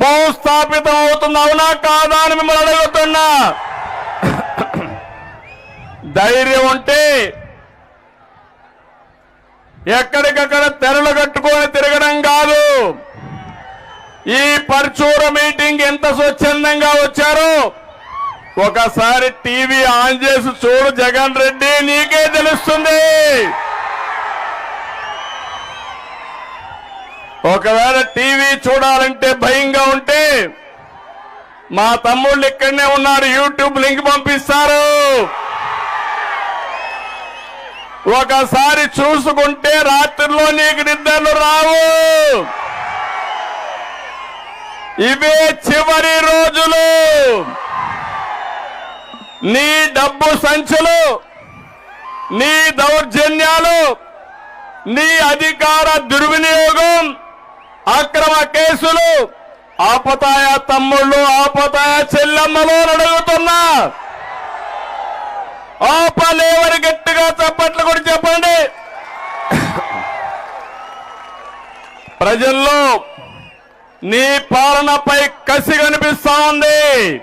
భూస్థాపితం అవుతుంది అవునా కాదా అని మిమ్మల్ని అడుగుతున్నా. ధైర్యం ఉంటే ఎక్కడికక్కడ తెరలు కట్టుకొని తిరగడం కాదు. ఈ పర్చూర మీటింగ్ ఎంత స్వచ్ఛందంగా వచ్చారో ఒకసారి టీవీ ఆన్ చేసి చూడు జగన్ రెడ్డి నీకే తెలుస్తుంది. ఒకవేళ టీవీ చూడాలంటే భయంగా ఉంటే మా తమ్ముళ్ళు ఇక్కడనే ఉన్నారు యూట్యూబ్ లింక్ పంపిస్తారు. ఒకసారి చూసుకుంటే రాత్రిలో నీకు నిద్రలు రావు. ఇవే చివరి రోజులు. నీ డబ్బు సంచులు నీ దౌర్జన్యాలు నీ అధికార దుర్వినియోగం అక్రమ కేసులు ఆపతాయ తమ్ముళ్ళు ఆపతాయ చెల్లెమ్మలు అడుగుతున్నా ఆపలేవని గట్టిగా చప్పట్లు కూడా చెప్పండి. ప్రజల్లో నీ పాలనపై కసి కనిపిస్తా ఉంది.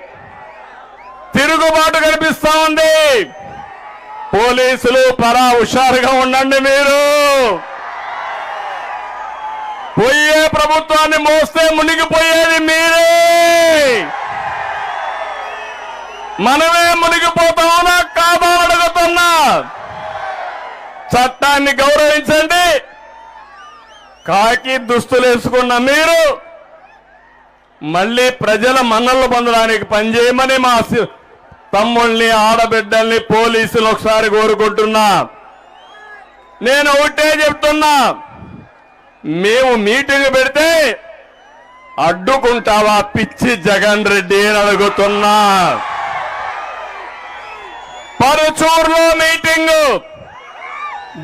తిరుగుబాటు కనిపిస్తా ఉంది. పోలీసులు పరా హుషారుగా ఉండండి మీరు. పోయే ప్రభుత్వాన్ని మోస్తే మునిగిపోయేది మీరే. మనమే మునిగిపోతామనా కాదా అడుగుతున్నా. చట్టాన్ని గౌరవించండి. కాకి దుస్తులు వేసుకున్న మీరు మళ్ళీ ప్రజల మన్నలు పొందడానికి పనిచేయమని మా తమ్ముల్ని ఆడబిడ్డల్ని పోలీసులు ఒకసారి కోరుకుంటున్నా. నేను ఒకటే చెప్తున్నా. మేము మీటింగ్ పెడితే అడ్డుకుంటావా పిచ్చి జగన్ రెడ్డి అని అడుగుతున్నా. పరుచూరులో మీటింగ్.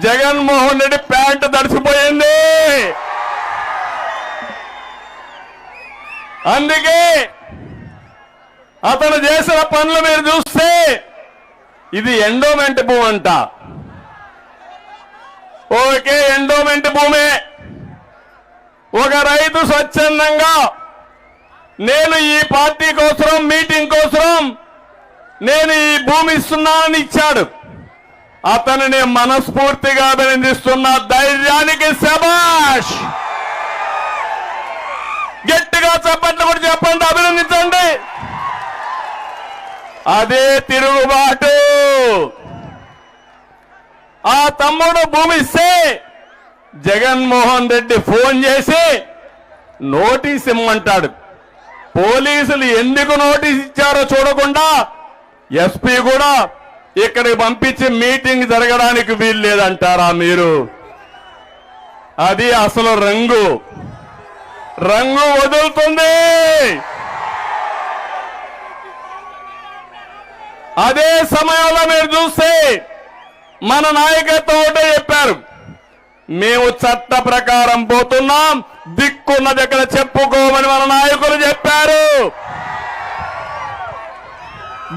జగన్మోహన్ రెడ్డి ప్యాంటు తడిసిపోయింది. అందుకే అతను చేసిన పనులు మీరు చూస్తే ఇది ఎండోమెంట్ భూమి అంట. ఓకే ఎండోమెంట్ ఒక రైతు స్వచ్ఛందంగా. నేను ఈ పార్టీ కోసం మీటింగ్ కోసం నేను ఈ భూమి ఇస్తున్నానని ఇచ్చాడు. అతనిని మనస్ఫూర్తిగా అభినందిస్తున్న ధైర్యానికి శబాష్ గట్టిగా చెప్పండి కూడా చెప్పండి అభినందించండి. అదే తిరుగుబాటు. ఆ తమ్ముడు భూమి ఇస్తే జగన్మోహన్ రెడ్డి ఫోన్ చేసి నోటీస్ ఇమ్మంటాడు. పోలీసులు ఎందుకు నోటీస్ ఇచ్చారో చూడకుండా ఎస్పీ కూడా ఇక్కడికి పంపించి మీటింగ్ జరగడానికి వీలు లేదంటారా మీరు? అది అసలు రంగు. రంగు వదులుతుంది. అదే సమయంలో మీరు చూస్తే మన నాయకత్వం ఒకటే చెప్పారు. మేము చట్ట ప్రకారం పోతున్నాం. దిక్కున్న దగ్గర చెప్పుకోమని మన నాయకులు చెప్పారు.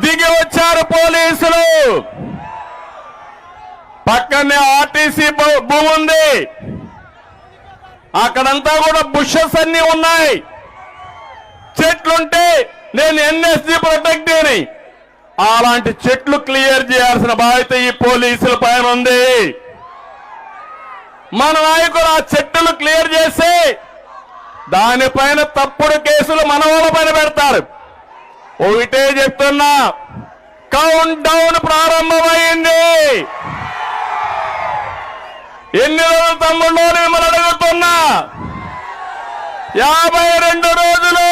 దిగి వచ్చారు పోలీసులు. పక్కనే ఆర్టీసీ భూమి ఉంది. అక్కడంతా కూడా బుషెస్ అన్ని ఉన్నాయి. చెట్లుంటే నేను ఎన్ఎస్జీ ప్రొటెక్టివ్ని అలాంటి చెట్లు క్లియర్ చేయాల్సిన బాధ్యత ఈ పోలీసుల పైన ఉంది. మన నాయకులు ఆ చెట్టులు క్లియర్ చేసి దానిపైన తప్పుడు కేసులు మన వాళ్ళ పైన పెడతారు. ఒకటే చెప్తున్నా కౌంట్ డౌన్ ప్రారంభమైంది. ఎన్ని రోజులు తమ్ముళ్ళు మిమ్మల్ని అడుగుతున్నా? యాభై రెండు రోజులు.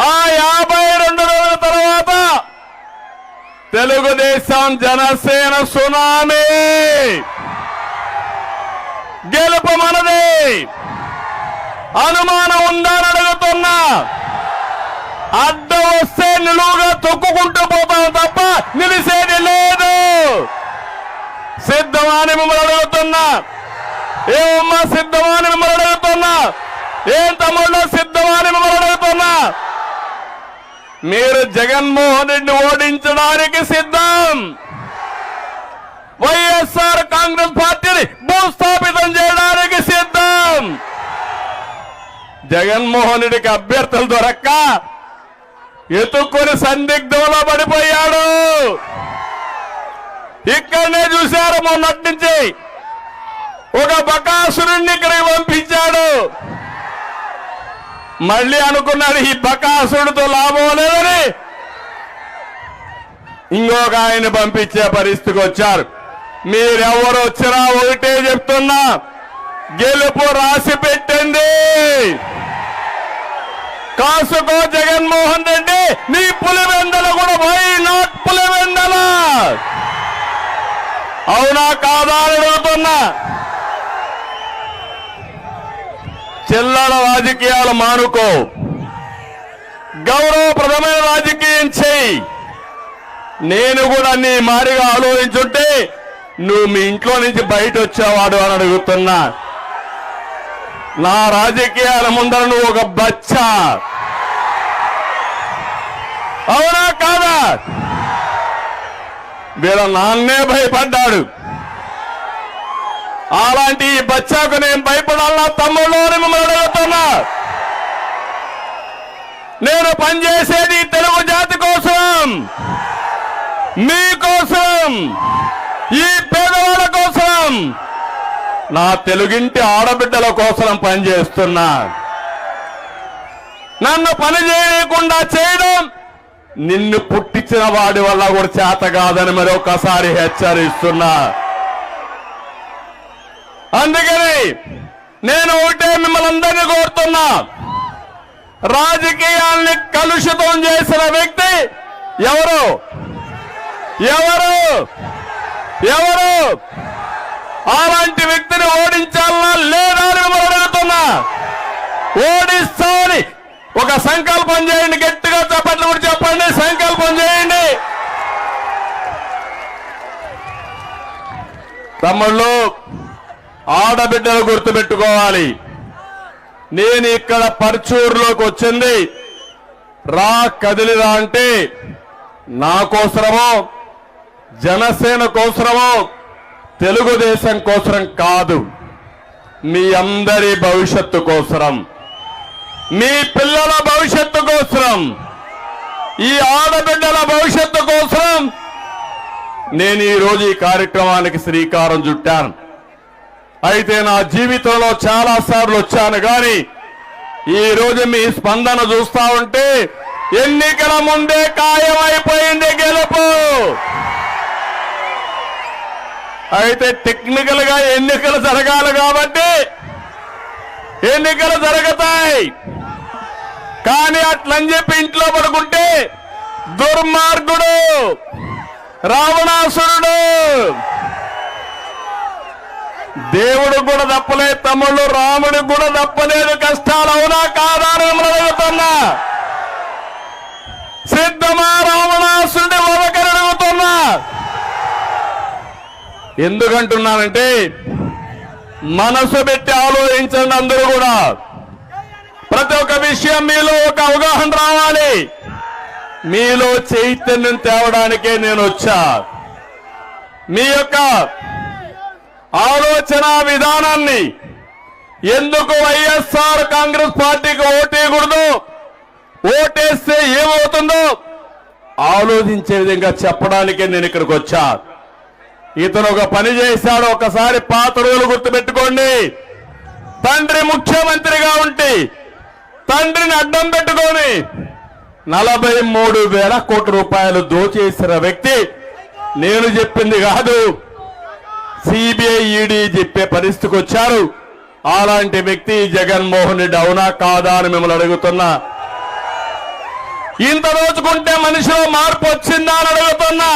ఆ యాభై రెండు రోజుల తర్వాత తెలుగుదేశం జనసేన సునామీ. గెలుపు మనది. అనుమానం ఉందని అడుగుతున్నా. అడ్డం వస్తే నిలువుగా తొక్కుకుంటూ పోతాం తప్ప నిలిసేది లేదు. సిద్ధమాని మిమ్మల్ని అడుగుతున్నా. ఏమమ్మా సిద్ధమాని మిమ్మల్ని అడుగుతున్నా. ఏం తమ్ముళ్ళు సిద్ధమాని మిమ్మల్ని అడుగుతున్నా. మీరు జగన్మోహన్ రెడ్డి ఓడించడానికి సిద్ధం. వైఎస్ఆర్ కాంగ్రెస్ పార్టీని భూస్థాపితం చేయడానికి సిద్ధం. జగన్మోహన్ రెడ్డికి అభ్యర్థులు దొరక్క ఎత్తుక్కొని సందిగ్ధంలో పడిపోయాడు. ఇక్కడనే చూశారు మొన్నటి నుంచి. ఒక బకాసురుణ్ణి ఇక్కడికి పంపించాడు. మళ్ళీ అనుకున్నాడు ఈ బకాసుడితో లాభం లేదని. ఇంకొక ఆయన పంపించే పరిస్థితికి వచ్చారు. మీరెవరు వచ్చినా ఒకటే చెప్తున్నా. గెలుపు రాసి పెట్టండి. కాసుకో జగన్మోహన్ రెడ్డి నీ పులివెందల కూడా వై నాట్ పులివెందల. అవునా కాదా అడుగుతున్నా. చిల్లర రాజకీయాలు మానుకో. గౌరవప్రదమైన రాజకీయం చేయి. నేను కూడా నీ మారిగా ఆలోచించుంటే నువ్వు మీ ఇంట్లో నుంచి బయట వచ్చేవాడు అని అడుగుతున్నా. నా రాజకీయాల ముందర నువ్వు ఒక బచ్చ. అవునా కాదా? వీళ్ళ నాన్నే భయపడ్డాడు. అలాంటి ఈ బచ్చాకు నేను భయపడాలన్నా తమ్ముళ్ళు మిమ్మల్ని అడుగుతున్నా. నేను పనిచేసేది తెలుగు జాతి కోసం. మీకోసం ఈ పేదవాళ్ళ కోసం. నా తెలుగింటి ఆడబిడ్డల కోసం పనిచేస్తున్నా. నన్ను పని చేయకుండా చేయడం నిన్ను పుట్టించిన వాడి వల్ల కూడా చేత కాదని మరొకసారి హెచ్చరిస్తున్నా. అందుకని నేను ఒకటే మిమ్మల్ని అందరినీ కోరుతున్నా. రాజకీయాల్ని కలుషితం చేసిన వ్యక్తి ఎవరు? ఎవరు? ఎవరు? అలాంటి వ్యక్తిని ఓడించాలన్నా లేదా అని మిమ్మల్ని అడుగుతున్నా. ఓడిస్తామని ఒక సంకల్పం చేయండి గట్టిగా చెప్పట్లు కూడా చెప్పండి సంకల్పం చేయండి. తమ్ముళ్ళు ఆడబిడ్డలు గుర్తుపెట్టుకోవాలి. నేను ఇక్కడ పర్చూరులోకి వచ్చింది. రా కదిలిరా అంటే నా కోసరమో జనసేన కోసరమో తెలుగుదేశం కోసరం కాదు. మీ అందరి భవిష్యత్తు కోసరం. మీ పిల్లల భవిష్యత్తు కోసరం. ఈ ఆడబిడ్డల భవిష్యత్తు కోసం నేను ఈ ఈ కార్యక్రమానికి శ్రీకారం చుట్టాను. అయితే నా జీవితంలో చాలా సార్లు వచ్చాను కానీ ఈ రోజు మీ స్పందన చూస్తా ఉంటే ఎన్నికల ముందే ఖాయమైపోయింది గెలుపు! అయితే టెక్నికల్గా ఎన్నికలు జరగాలి కాబట్టి ఎన్నికలు జరుగుతాయి! కానీ అట్లని చెప్పి ఇంట్లో పడుకుంటే దుర్మార్గుడు రావణాసురుడు! దేవుడు కూడా తప్పలేదు తమ్ముళ్ళు రాముడు కూడా తప్పలేదు కష్టాలు అవునా కాదా అడుగుతున్నా. సిద్ధమా రావణాసుడి వదకని అడుగుతున్నా ఎందుకంటున్నానంటే మనసు పెట్టి ఆలోచించండి అందరూ కూడా. ప్రతి ఒక్క విషయం మీలో ఒక అవగాహన రావాలి. మీలో చైతన్యం తేవడానికే నేను వచ్చా. మీ యొక్క ఆలోచన విధానాన్ని ఎందుకు వైఎస్ఆర్ కాంగ్రెస్ పార్టీకి ఓటేయకూడదు? ఓటేస్తే ఏమవుతుందో ఆలోచించే విధంగా చెప్పడానికే నేను ఇక్కడికి వచ్చా. ఇతను ఒక పని చేశాడు ఒకసారి పాత రోజులు గుర్తుపెట్టుకోండి. తండ్రి ముఖ్యమంత్రిగా ఉంటే తండ్రిని అడ్డం పెట్టుకొని నలభై మూడు వేల కోట్ల రూపాయలు దోచేసిన వ్యక్తి నేను చెప్పింది కాదు. సిబిఐ ఈడీ చెప్పే పరిస్థితికి వచ్చారు. అలాంటి వ్యక్తి జగన్మోహన్ రెడ్డి అవునా కాదా అని మిమ్మల్ని అడుగుతున్నా. ఇంత రోజుకుంటే మనిషిలో మార్పు వచ్చిందా అని అడుగుతున్నా.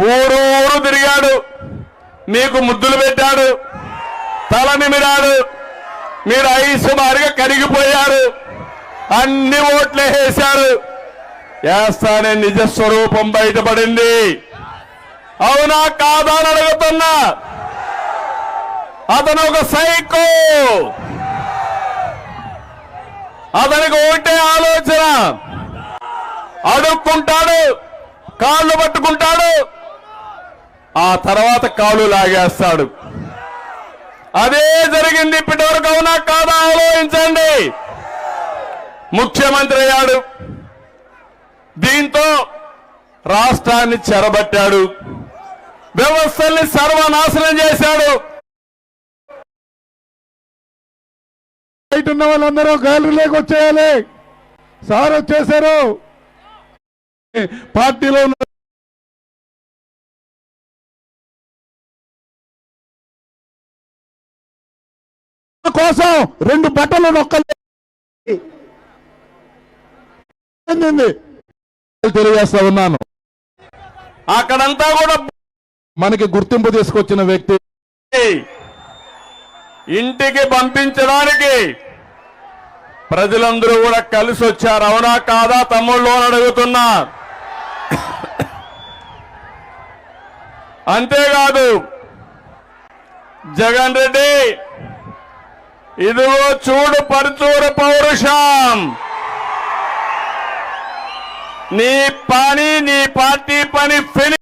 ఊరు ఊరు తిరిగాడు. మీకు ముద్దులు పెట్టాడు. తల నిమిరాడు. మీరు ఐసు మారిగా కరిగిపోయారు. అన్ని ఓట్లు వేశారు వేస్తానే నిజ స్వరూపం బయటపడింది. అవునా కాదా అని అడుగుతున్నా. అతను ఒక సైకో. అతనికి ఒకటే ఆలోచన. అడుక్కుంటాడు కాళ్ళు పట్టుకుంటాడు. ఆ తర్వాత కాళ్ళు లాగేస్తాడు. అదే జరిగింది ఇప్పటివరకు అవునా కాదా ఆలోచించండి. ముఖ్యమంత్రి అయ్యాడు. దీంతో రాష్ట్రాన్ని చెరబట్టాడు. వ్యవస్థల్ని సర్వనాశనం చేశాడు. బయట ఉన్న వాళ్ళందరూ గ్యాలరీలోకి వచ్చేయాలి. సార్ వచ్చేసారు. పార్టీలో ఉన్న కోసం రెండు బట్టలు నొక్కలే. ఏంది? తెలియజేస్తా ఉన్నాను. అక్కడంతా కూడా మనకి గుర్తింపు తీసుకొచ్చిన వ్యక్తి. ఇంటికి పంపించడానికి ప్రజలందరూ కూడా కలిసి వచ్చారు. అవునా కాదా తమ్ముళ్ళు అని అడుగుతున్నా అంతేకాదు జగన్ రెడ్డి ఇదిగో చూడు పరుచూరు పౌరుషం. నీ పని నీ పార్టీ పని ఫిని